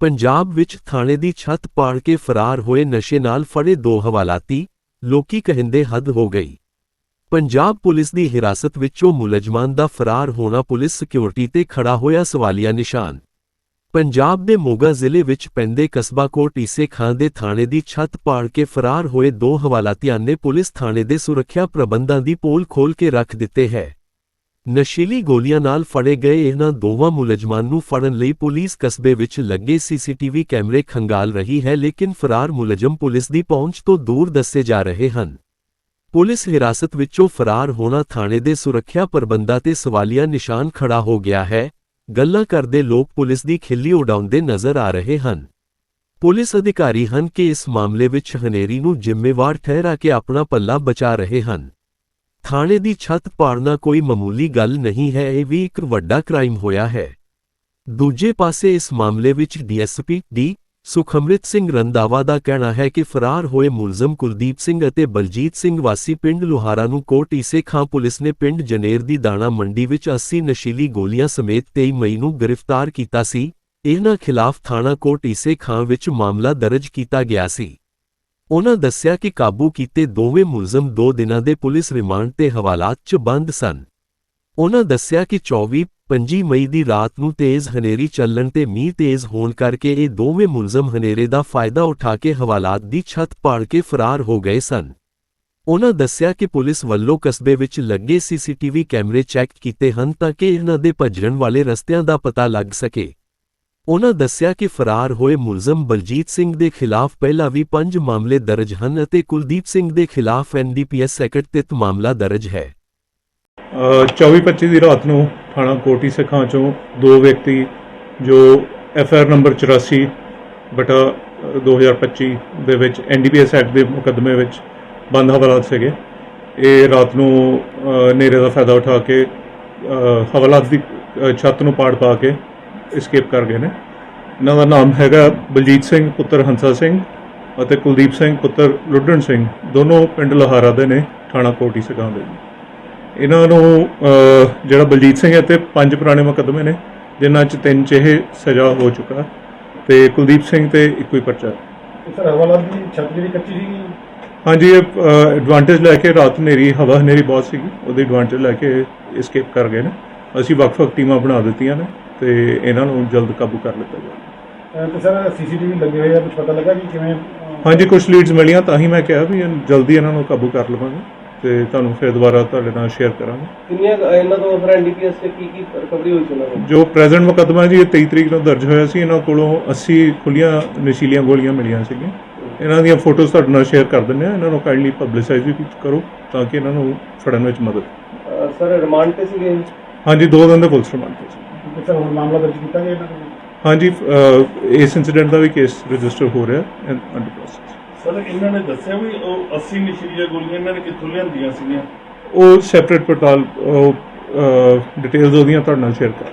ਪੰਜਾਬ ਵਿੱਚ ਥਾਣੇ ਦੀ ਛੱਤ ਪਾੜ ਕੇ ਫਰਾਰ ਹੋਏ ਨਸ਼ੇ ਨਾਲ ਫੜੇ ਦੋ ਹਵਾਲਾਤੀ, ਲੋਕੀ ਕਹਿੰਦੇ ਹੱਦ ਹੋ ਗਈ। ਪੰਜਾਬ ਪੁਲਿਸ ਦੀ ਹਿਰਾਸਤ ਵਿੱਚੋਂ ਮੁਲਜ਼ਮਾਨ ਦਾ ਫਰਾਰ ਹੋਣਾ ਪੁਲਿਸ ਸਿਕਿਉਰਿਟੀ ਤੇ ਖੜਾ ਹੋਇਆ ਸਵਾਲੀਆ ਨਿਸ਼ਾਨ। ਪੰਜਾਬ ਦੇ ਮੋਗਾ ਜ਼ਿਲ੍ਹੇ ਵਿੱਚ ਪੈਂਦੇ ਕਸਬਾ ਕੋਟ ਈਸੇ ਖਾਂ ਦੇ ਥਾਣੇ ਦੀ ਛੱਤ ਪਾੜ ਕੇ ਫਰਾਰ ਹੋਏ ਦੋ ਹਵਾਲਾਤੀਆਂ ਨੇ ਪੁਲਿਸ ਥਾਣੇ ਦੇ ਸੁਰੱਖਿਆ ਪ੍ਰਬੰਧਾਂ ਦੀ ਪੋਲ ਖੋਲ ਕੇ ਰੱਖ ਦਿੱਤੇ ਹੈ। ਨਸ਼ੀਲੀ ਗੋਲੀਆਂ ਨਾਲ ਫੜੇ ਗਏ ਇਹਨਾਂ ਦੋਵਾਂ ਮੁਲਜ਼ਮਾਂ ਨੂੰ ਫੜਨ ਲਈ ਪੁਲਿਸ ਕਸਬੇ ਵਿੱਚ ਲੱਗੇ ਸੀਸੀਟੀਵੀ ਕੈਮਰੇ ਖੰਗਾਲ ਰਹੀ ਹੈ ਲੇਕਿਨ ਫਰਾਰ ਮੁਲਜ਼ਮ ਪੁਲਿਸ ਦੀ ਪਹੁੰਚ ਤੋਂ ਦੂਰ ਦੱਸੇ ਜਾ ਰਹੇ ਹਨ। ਪੁਲਿਸ ਹਿਰਾਸਤ ਵਿੱਚੋਂ ਫਰਾਰ ਹੋਣਾ ਥਾਣੇ ਦੇ ਸੁਰੱਖਿਆ ਪ੍ਰਬੰਧਾਂ ਤੇ ਸਵਾਲੀਆ ਨਿਸ਼ਾਨ ਖੜਾ ਹੋ ਗਿਆ ਹੈ। ਗੱਲਾਂ ਕਰਦੇ ਲੋਕ ਪੁਲਿਸ ਦੀ ਖਿੱਲੀ ਉਡਾਉਂਦੇ ਨਜ਼ਰ ਆ ਰਹੇ ਹਨ। ਪੁਲਿਸ ਅਧਿਕਾਰੀ ਹਨ ਕਿ ਇਸ ਮਾਮਲੇ ਵਿੱਚ ਹਨੇਰੀ ਨੂੰ ਜ਼ਿੰਮੇਵਾਰ ਠਹਿਰਾ ਕੇ ਆਪਣਾ ਪੱਲਾ ਬਚਾ ਰਹੇ ਹਨ। ਥਾਣੇ ਦੀ ਛੱਤ ਪਾੜਨਾ ਕੋਈ ਮਾਮੂਲੀ ਗੱਲ ਨਹੀਂ ਹੈ, ਇਹ ਵੀ ਇੱਕ ਵੱਡਾ ਕ੍ਰਾਈਮ ਹੋਇਆ ਹੈ। ਦੂਜੇ ਪਾਸੇ ਇਸ ਮਾਮਲੇ ਵਿੱਚ ਡੀਐਸਪੀ ਡੀ ਸੁਖਮ੍ਰਿਤ ਸਿੰਘ ਰੰਦਾਵਾ ਦਾ ਕਹਿਣਾ ਹੈ ਕਿ ਫਰਾਰ ਹੋਏ ਮੁਲਜ਼ਮ ਕੁਲਦੀਪ ਸਿੰਘ ਅਤੇ ਬਲਜੀਤ ਸਿੰਘ ਵਾਸੀ ਪਿੰਡ ਲੋਹਾਰਾ ਨੂੰ ਕੋਟ ਈਸੇ ਖਾਂ ਪੁਲਿਸ ਨੇ ਪਿੰਡ ਜਨੇਰ ਦੀ ਦਾਣਾ ਮੰਡੀ ਵਿੱਚ 80 ਨਸ਼ੀਲੀ ਗੋਲੀਆਂ ਸਮੇਤ 23 ਮਈ ਨੂੰ ਗ੍ਰਿਫਤਾਰ ਕੀਤਾ ਸੀ। ਇਹਨਾਂ ਖਿਲਾਫ ਥਾਣਾ ਕੋਟ ਈਸੇ ਖਾਂ ਵਿੱਚ ਮਾਮਲਾ ਦਰਜ ਕੀਤਾ ਗਿਆ ਸੀ। ਉਹਨਾਂ ਦੱਸਿਆ ਕਿ ਕਾਬੂ ਕੀਤੇ ਦੋਵੇਂ ਮੁਲਜ਼ਮ ਦੋ ਦਿਨਾਂ ਦੇ ਪੁਲਿਸ ਰਿਮਾਂਡ ਤੇ ਹਵਾਲਾਤ 'ਚ ਬੰਦ ਸਨ। ਉਹਨਾਂ ਦੱਸਿਆ ਕਿ 24 25 ਮਈ ਦੀ ਰਾਤ ਨੂੰ ਤੇਜ਼ ਹਨੇਰੀ ਚੱਲਣ ਤੇ ਮੀਂਹ ਤੇਜ਼ ਹੋਣ ਕਰਕੇ ਇਹ ਦੋਵੇਂ ਮੁਲਜ਼ਮ ਹਨੇਰੇ ਦਾ ਫਾਇਦਾ ਉਠਾ ਕੇ ਹਵਾਲਾਤ ਦੀ ਛੱਤ ਪਾੜ ਕੇ ਫਰਾਰ ਹੋ ਗਏ ਸਨ। ਉਹਨਾਂ ਦੱਸਿਆ ਕਿ ਪੁਲਿਸ ਵੱਲੋਂ ਕਸਬੇ ਵਿੱਚ ਲੱਗੇ ਸੀਸੀਟੀਵੀ ਕੈਮਰੇ ਚੈੱਕ ਕੀਤੇ ਹਨ ਤਾਂ ਕਿ ਇਹਨਾਂ ਦੇ ਭੱਜਣ ਵਾਲੇ ਰਸਤਿਆਂ ਦਾ ਪਤਾ ਲੱਗ ਸਕੇ। ਉਨ੍ਹਾਂ ਦੱਸਿਆ ਕਿ ਫਰਾਰ ਹੋਏ ਮੁਲਜ਼ਮ ਬਲਜੀਤ ਸਿੰਘ ਦੇ ਖਿਲਾਫ ਪਹਿਲਾਂ ਵੀ ਪੰਜ ਮਾਮਲੇ ਦਰਜ ਹਨ ਅਤੇ ਕੁਲਦੀਪ ਸਿੰਘ ਦੇ ਖਿਲਾਫ ਐਨਡੀਪੀਐਸ ਸੈਕਟ ਤਹਿਤ ਮਾਮਲਾ ਦਰਜ ਹੈ। 24-25 ਦੀ ਰਾਤ ਨੂੰ ਥਾਣਾ ਕੋਟੀ ਸਖਾਂ ਚੋਂ ਦੋ ਵਿਅਕਤੀ ਜੋ ਐਫ ਆਰ ਨੰਬਰ 84 ਬਟਾ ਅ, 2025 ਦੇ ਵਿੱਚ ਐਨਡੀਪੀਐਸ ਐਕਟ ਦੇ ਮੁਕੱਦਮੇ ਵਿੱਚ ਬੰਦ ਹਵਾਲਾਤ ਸੀਗੇ ਇਹ ਰਾਤ ਨੂੰ ਅ, ਹਨੇਰੇ ਦਾ ਫਾਇਦਾ ਉਠਾ ਕੇ ਹਵਾਲਾਤ ਦੀ ਛੱਤ ਨੂੰ ਪਾੜ ਪਾ ਕੇ escape ਕਰ ਗਏ ਨੇ। ਇਹਨਾਂ ਦਾ ਨਾਮ ਹੈਗਾ ਬਲਜੀਤ ਸਿੰਘ ਪੁੱਤਰ ਹੰਸਾ ਸਿੰਘ ਅਤੇ ਕੁਲਦੀਪ ਸਿੰਘ ਪੁੱਤਰ ਲੁੱਡਣ ਸਿੰਘ। ਦੋਨੋਂ ਪਿੰਡ ਲੋਹਾਰਾ ਦੇ ਨੇ ਥਾਣਾ ਕੋਟੀ ਸਖਾਂ ਦੇ। ਇਹਨਾਂ ਨੂੰ ਜਿਹੜਾ ਬਲਜੀਤ ਸਿੰਘ ਹੈ ਤੇ ਪੰਜ ਪੁਰਾਣੇ ਮੁਕੱਦਮੇ ਨੇ ਜਿਨ੍ਹਾਂ 'ਚ ਤਿੰਨ 'ਚ ਇਹ ਸਜ਼ਾ ਹੋ ਚੁੱਕਾ ਤੇ ਕੁਲਦੀਪ ਸਿੰਘ ਤੇ ਇੱਕੋ ਹੀ ਪਰਚਾ ਸਰ ਹਵਾਲਾਤ ਦੀ ਛੱਤ ਜਿਹੜੀ ਕੱਚੀ ਸੀਗੀ? ਹਾਂਜੀ ਇਹ ਐਡਵਾਂਟੇਜ ਲੈ ਕੇ ਰਾਤ ਹਨੇਰੀ ਹਵਾ ਹਨੇਰੀ ਬਹੁਤ ਸੀਗੀ। ਉਹਦੀ ਐਡਵਾਂਟੇਜ ਲੈ ਕੇ escape ਕਰ ਗਏ ਨੇ। ਅਸੀਂ ਵੱਖ-ਵੱਖ ਟੀਮਾਂ ਬਣਾ ਦਿੱਤੀਆਂ ਨੇ। ਤੇ ਇਹਨਾਂ ਨੂੰ ਜਲਦ ਕਾਬੂ ਕਰ ਲਿੱਤਾ ਜਾਵੇ। ਤੇ ਸਰ ਸੀਸੀਟੀਵੀ ਲੱਗੇ ਹੋਏ ਆ ਕੁਝ ਪਤਾ ਲੱਗਾ ਕਿ ਕਿਵੇਂ ਹਾਂਜੀ ਕੁਝ ਲੀਡਸ ਮਿਲੀਆਂ ਤਾਂ ਹੀ ਮੈਂ ਕਿਹਾ ਵੀ ਇਹ ਜਲਦੀ ਇਹਨਾਂ ਨੂੰ ਕਾਬੂ ਕਰ ਲਵਾਂਗੇ ਤੇ ਤੁਹਾਨੂੰ ਫਿਰ ਦੁਬਾਰਾ ਤੁਹਾਡੇ ਨਾਲ ਸ਼ੇਅਰ ਕਰਾਂਗੇ। ਕਿੰਨੀਆਂ ਕੁ ਇਹਨਾਂ ਤੋਂ ਫਿਰ ਐਨਡੀਪੀਐਸ ਤੇ ਕੀ ਕੀ ਰਿਕਵਰੀ ਹੋਈ ਸੀ ਉਹਨਾਂ ਨੂੰ ਜੋ ਪ੍ਰੈਜ਼ੈਂਟ ਮੁਕੱਦਮਾ ਜੀ ਇਹ 23 ਤਰੀਕ ਨੂੰ ਦਰਜ ਹੋਇਆ ਸੀ ਇਹਨਾਂ ਕੋਲੋਂ 80 ਖੁੱਲੀਆਂ ਨਸ਼ੀਲੀਆਂ ਗੋਲੀਆਂ ਮਿਲੀਆਂ ਸੀਗੀਆਂ। ਇਹਨਾਂ ਦੀਆਂ ਫੋਟੋਜ਼ ਤੁਹਾਡੇ ਨਾਲ ਸ਼ੇਅਰ ਕਰ ਦਿੰਦੇ ਆ ਇਹਨਾਂ ਨੂੰ ਕਾਈਂਡਲੀ ਪਬਲਿਸਾਈਜ਼ ਵੀ ਕਰੋ ਤਾਂ ਕਿ ਇਹਨਾਂ ਨੂੰ ਫੜਨ ਵਿੱਚ ਮਦਦ। ਸਰ ਰਿਮਾਂਡ ਤੇ ਸੀਗੇ? ਹਾਂਜੀ ਦੋ ਦਿਨ ਦੇ ਪੁਲਿਸ ਰਿਮਾਂਡ ਤੇ ਸੀ। ਤੇ ਸਰ ਹੁਣ ਮਾਮਲਾ ਦਰਜ ਕੀਤਾ ਗਿਆ ਇਹਨਾਂ ਦੇ ਹਾਂਜੀ ਅਹ, ਇਸ ਇਨਸੀਡੈਂਟ ਦਾ ਵੀ ਕੇਸ ਰਜਿਸਟਰ ਹੋ ਰਿਹਾ ਹੈ ਅੰਡਰ ਪ੍ਰੋਸੈਸ ਸਰ ਇਹਨਾਂ ਨੇ ਦੱਸਿਆ ਵੀ ਉਹ 80 ਨਸ਼ੀਲੀਆਂ ਗੋਲੀਆਂ ਇਹਨਾਂ ਨੇ ਕਿੱਥੋਂ ਲਿਆਂਦੀਆਂ ਸੀਗੀਆਂ? ਉਹ ਸੈਪਰੇਟ ਪੜਤਾਲ ਡਿਟੇਲਸ ਉਹਦੀਆਂ ਤੁਹਾਡੇ ਨਾਲ ਸ਼ੇਅਰ ਕਰ